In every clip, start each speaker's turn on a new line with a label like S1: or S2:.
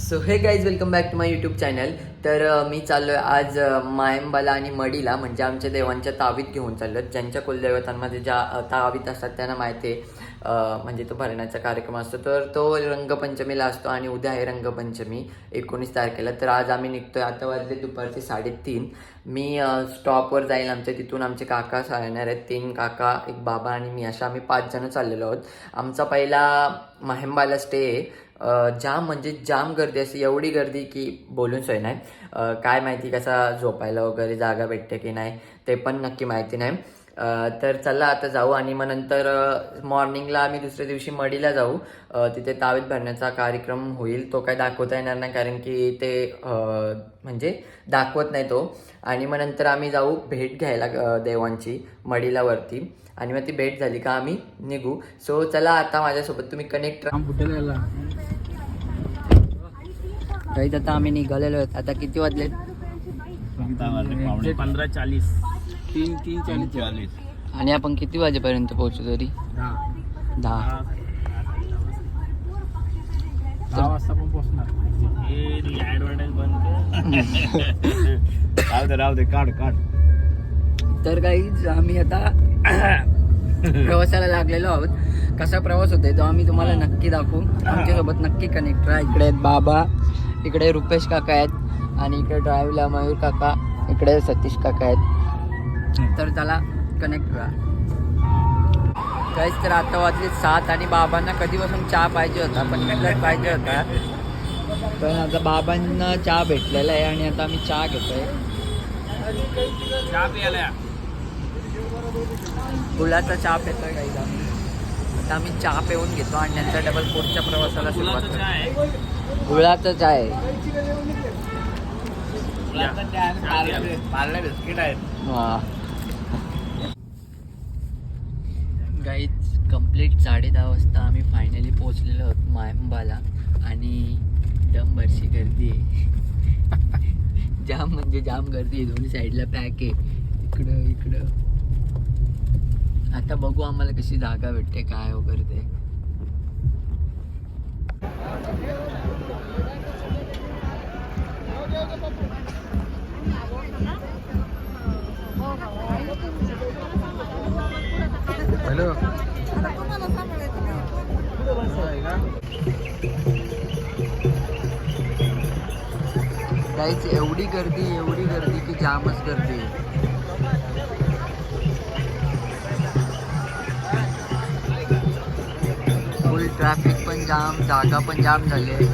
S1: So hey guys welcome back to my YouTube channel तर मी चाललो आहे आज मायंबाला आणि मडीला म्हणजे आमच्या देवांच्या तावीत घेऊन चाललो ज्यांच्या कुलदैवतांमध्ये ज्या तावीत असतात त्यांना माहिती आहे. म्हणजे तो भरण्याचा कार्यक्रम असतो. तर तो रंगपंचमीला असतो आणि उद्या आहे रंगपंचमी एकोणीस तारखेला. तर आज आम्ही निघतोय आता वाजले दुपारचे साडेतीन. मी स्टॉपवर जाईल आमच्या तिथून आमचे काका येणार आहेत. तीन काका एक बाबा आणि मी अशा आम्ही पाच जण चाललेलो आहोत. आमचा पहिला माहेंबाला स्टे आहे. जाम म्हणजे जाम गर्दी असते एवढी गर्दी की बोलून सोय नाही. काय माहिती कसा झोपायला वगैरे जागा भेटते की नाही ते पण नक्की माहिती नाही. तर चला आता जाऊ आणि मग नंतर मॉर्निंगला आम्ही दुसऱ्या दिवशी मडीला जाऊ. तिथे तावीत भरण्याचा कार्यक्रम होईल तो काय दाखवता येणार नाही कारण की ते म्हणजे दाखवत नाही तो. आणि मग नंतर आम्ही जाऊ भेट घ्यायला देवांची मडीला वरती. आणि मग ती भेट झाली का आम्ही निघू. सो चला आता माझ्यासोबत तुम्ही कनेक्ट काहीच आता आम्ही निघालेलो आहेत. आता किती वाजले?
S2: पंधरा चाळीस.
S3: तीन तीन चाळीस.
S2: चाळीस.
S1: आणि आपण किती वाजेपर्यंत पोहोचू तरी?
S3: दहा.
S1: दहा.
S3: वाजता. पण पोहोचणार.
S2: ऍडव्हर्टाईज बंद कर. राहू दे राहू दे काढ काढ.
S1: तर काही आम्ही आता प्रवासाला लागलेलो आहोत. कसा प्रवास होतोय तो आम्ही तुम्हाला नक्की दाखवू. आमच्यासोबत नक्की कनेक्ट राहा इकडे आहेत बाबा. इकडे रुपेश काका आहेत आणि इकडे ड्राईव्हला मयूर काका इकडे सतीश काका आहेत. तर चला कनेक्ट राहा काहीच तर आता वाजले सात आणि बाबांना कधीपासून चहा पाहिजे होता? पण पाहिजे होता? पण आता बाबांना चहा भेटलेला आहे आणि आता आम्ही चहा घेतोय.
S2: चहा प्यायला
S1: गुळाचा चहा पितोय काही आता आम्ही चहा पिऊन घेतो आणि नंतर डबल पुढच्या प्रवासाला सुरुवात करतो.
S2: आहे?
S1: गुळाचा चहा आहे.
S2: बिस्किट आहेत.
S1: गाईच कंप्लीट साडे दहा वाजता आम्ही फायनली पोहोचलेलो आहोत मायंबाला आणि दम भरशी गर्दी आहे. जाम म्हणजे जाम गर्दी आहे. दोन्ही साईडला पॅक आहे. इकडं इकडं. आता बघू आम्हाला कशी जागा भेटते काय वगैरे ते.
S3: हॅलो.
S1: काहीच एवढी गर्दी एवढी गर्दी की जामच गर्दी फुल ट्रॅफिक पण जाम जागा पण जाम झाली आहे.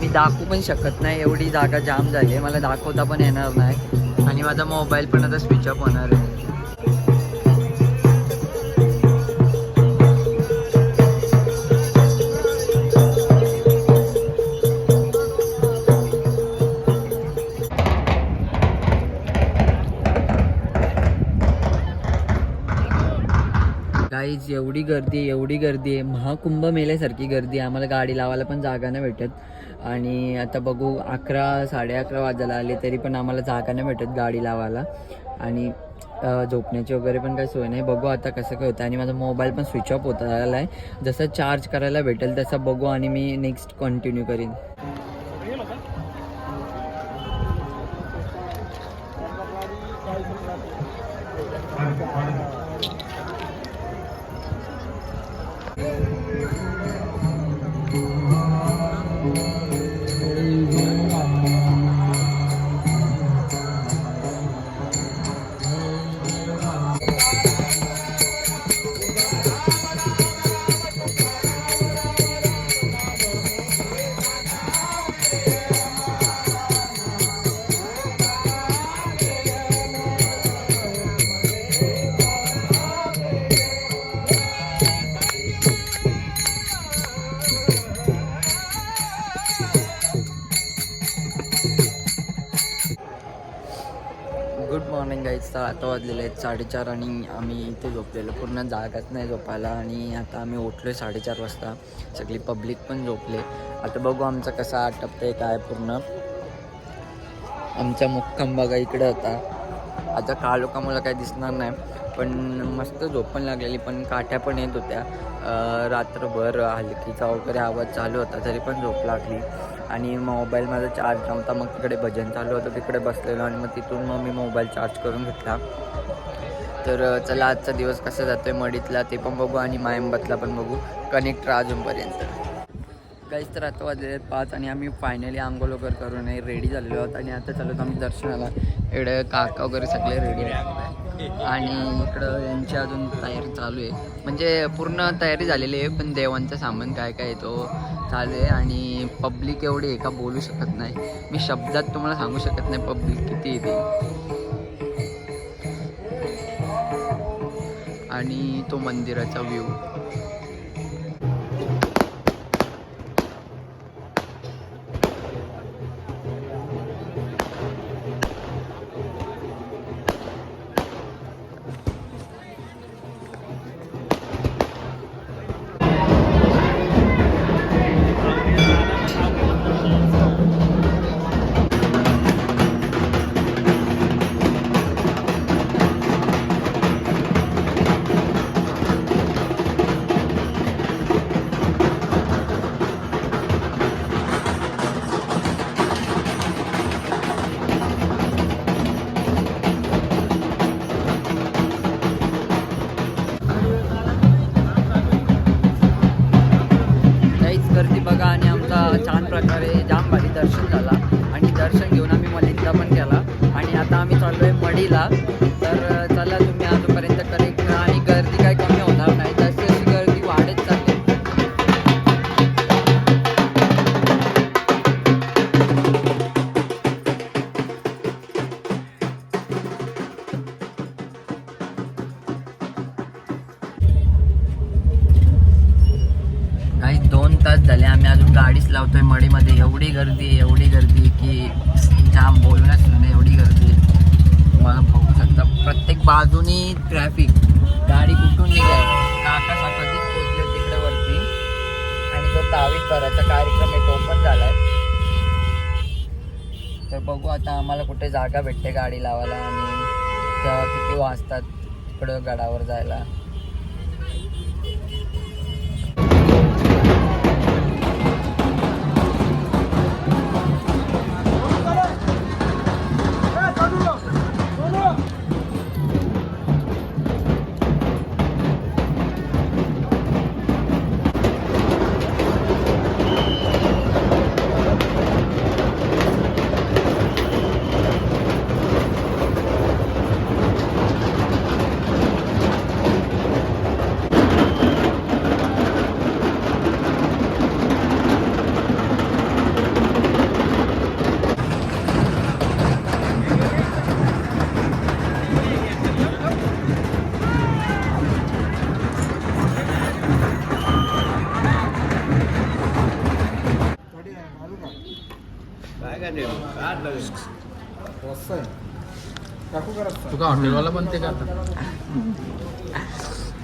S1: मी दाखवू पण शकत नाही एवढी जागा जाम झाली आहे. मला दाखवता पण येणार नाही. आणि माझा मोबाईल पण आता स्विच ऑफ होणार आहे. काहीच एवढी गर्दी आहे एवढी गर्दी आहे. महाकुंभ मेल्यासारखी गर्दी आहे. आम्हाला गाडी लावायला पण जागा नाही भेटत. आणि आता बघू अकरा साडे अकरा वाजायला आले तरी पण आम्हाला जागा नाही भेटत गाडी लावायला. आणि झोपण्याची वगैरे पण काही सोय नाही. बघू आता कसं काय होतं. आणि माझा मोबाईल पण स्विच ऑफ होत आला आहे जसं चार्ज करायला भेटेल तसं बघू आणि मी नेक्स्ट कंटिन्यू करीन. गुड मॉर्निंग गाईज तर आता वाजलेले आहेत साडेचार आणि आम्ही इथे झोपलेलो. पूर्ण जागाच नाही झोपायला आणि आता आम्ही उठलो आहे साडेचार वाजता. सगळी पब्लिक पण झोपले. आता बघू आमचं कसं आटपतं आहे काय पूर्ण. आमचा मुक्काम बघा इकडे होता आता काळोखामुळं काही दिसणार नाही पण मस्त झोप पण लागलेली पण काठ्या पण येत होत्या. रात्रभर हलकीचा वगैरे आवाज चालू होता तरी पण झोप लागली. आणि मोबाईल माझा चार्ज नव्हता. मग तिकडे भजन चालू होतं. तिकडे बसलेलो आणि मग तिथून मग मी मोबाईल चार्ज करून घेतला. तर चला आजचा दिवस कसा जातो आहे मडीतला ते पण बघू आणि मायंबातला पण बघू. कनेक्ट राहा अजूनपर्यंत. काहीच तर आता वाजले पाच आणि आम्ही फायनली आंघोळ वगैरे करून रेडी झालेलो आहोत. आणि आता चालू आम्ही दर्शनाला. इकडे काका वगैरे सगळे रेडी आहेत. आणि इकडं यांची अजून तयारी चालू आहे. म्हणजे पूर्ण तयारी झालेली आहे पण देवांचं सामान काय काय येतो तो चालू आहे आणि पब्लिक एवढी आहे का बोलू शकत नाही. मी शब्दात तुम्हाला सांगू शकत नाही पब्लिक किती आहे आणि तो मंदिराचा व्ह्यू झाले. आम्ही अजून गाडीच लावतोय मडीमध्ये. एवढी गर्दी आहे एवढी गर्दी की जाम बोलूनच नाही एवढी गर्दी मला बघू शकता प्रत्येक बाजूनी ट्रॅफिक गाडी कुठून निघाल? काका कधीच पोचले तिकडे वरती आणि तो तावीत करायचा कार्यक्रम आहे तो पण आहे तर बघू आता आम्हाला कुठे जागा भेटते गाडी लावायला. आणि तेव्हा किती वाजतात तिकडं गडावर जायला.
S3: तुका हॉटेलवाला बनते का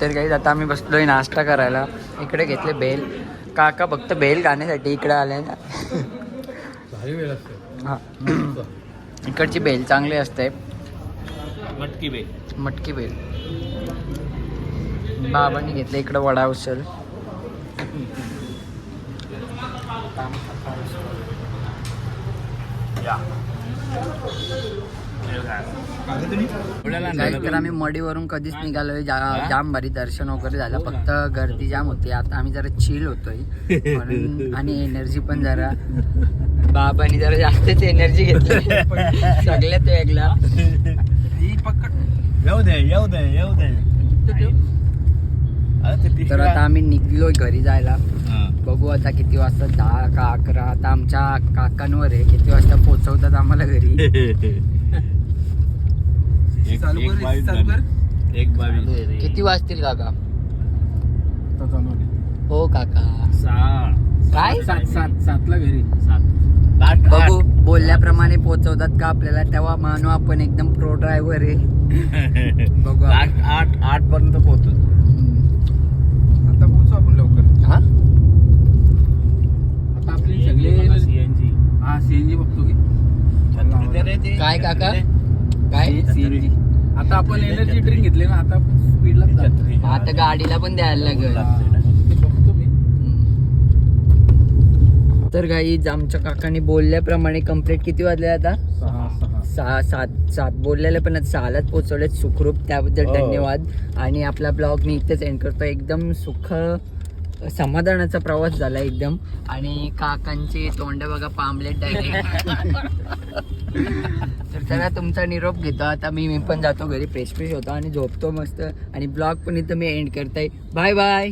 S1: तर काही आता आम्ही बसलोय नाश्ता करायला. इकडे घेतले बेल. काका फक्त बेल खाण्यासाठी इकडे आले. ना
S3: भारी वेळ असते.
S1: हा. इकडची बेल चांगली असते.
S2: मटकी बे
S1: मटकी बेल. बाबांनी घेतले इकडे वडा उचल तर आम्ही मडीवरून कधीच निघालोय जा- जाम भारी दर्शन वगैरे झालं. फक्त गर्दी जाम होती. आता आम्ही जरा चिल होतोय. म्हणून आणि एनर्जी पण जरा बाबांनी जरा जास्तच एनर्जी घेतली. सगळ्यात वेगळा.
S2: येऊ दे येऊ दे येऊ दे.
S1: तर आता आम्ही निघलोय घरी जायला. बघू आता किती वाजता दहा का अकरा. आता आमच्या काकांवर आहे. किती वाजता पोहोचवतात आम्हाला घरी.
S2: एक
S1: किती वाजतील काका. हो काका. काय?
S3: सात. सात सातला घरी.
S2: सात.
S1: बघू बोलल्याप्रमाणे पोहोचवतात का आपल्याला? तेव्हा मानू आपण एकदम प्रो ड्रायव्हर आहे. बघू.
S2: आठ आठ आठ पर्यंत पोहोचतो.
S3: आता पोहोचू आपण लवकर.
S1: हा?
S3: आता आपली सगळे
S2: सीएनजी
S3: हा सीएनजी बघतो की.
S1: काय काका? काय?
S3: सीएनजी आता आपण एनर्जी ड्रिंक घेतले ना आता स्पीडला.
S1: आता गाडीला पण द्यायला लागेल. तर काही आमच्या काकांनी बोलल्याप्रमाणे कंप्लीट किती वाजले आता?
S3: सहा
S1: सहा सात सात बोललेले पण आता सहालाच पोचवलेत सुखरूप. त्याबद्दल
S2: हो.
S1: धन्यवाद. आणि आपला ब्लॉग मी इथेच एंड करतो. एकदम सुख समाधानाचा प्रवास झाला एकदम. आणि काकांची तोंड बघा पामलेट डायरेक्ट तर चला तुमचा निरोप घेतो. आता मी मी पण जातो घरी. फ्रेश फ्रेश होतो आणि झोपतो मस्त. आणि ब्लॉग पण इथं मी एंड करताय. Bye bye